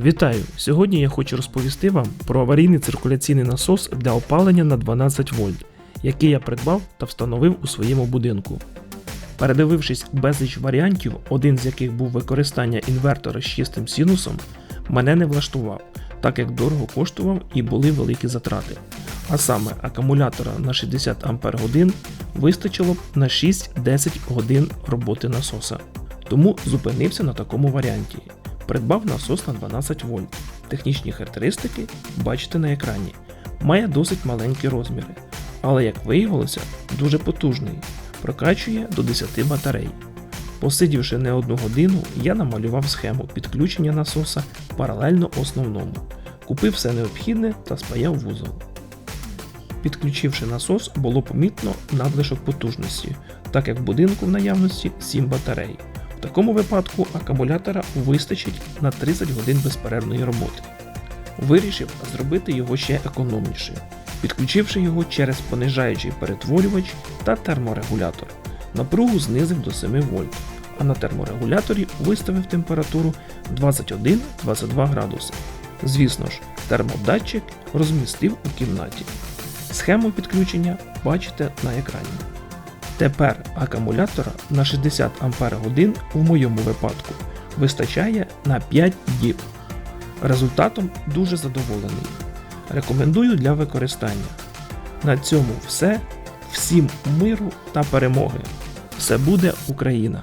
Вітаю! Сьогодні я хочу розповісти вам про аварійний циркуляційний насос для опалення на 12 вольт, який я придбав та встановив у своєму будинку. Передивившись безліч варіантів, один з яких був використання інвертора з чистим синусом, мене не влаштував, так як дорого коштував і були великі затрати. А саме акумулятора на 60 Ах вистачило б на 6-10 годин роботи насоса. Тому зупинився на такому варіанті. Придбав насос на 12 вольт. Технічні характеристики бачите на екрані. Має досить маленькі розміри, але як виявилося, дуже потужний. Прокачує до 10 батарей. Посидівши не одну годину, я намалював схему підключення насоса паралельно основному. Купив все необхідне та спаяв вузол. Підключивши насос, було помітно надлишок потужності, так як в будинку в наявності 7 батарей. Такому випадку акумулятора вистачить на 30 годин безперервної роботи. Вирішив зробити його ще економніше, підключивши його через понижаючий перетворювач та терморегулятор. Напругу знизив до 7 вольт, а на терморегуляторі виставив температуру 21-22 градуси. Звісно ж, термодатчик розмістив у кімнаті. Схему підключення бачите на екрані. Тепер акумулятора на 60 Ах в моєму випадку вистачає на 5 діб. Результатом дуже задоволений. Рекомендую для використання. На цьому все. Всім миру та перемоги. Все буде Україна!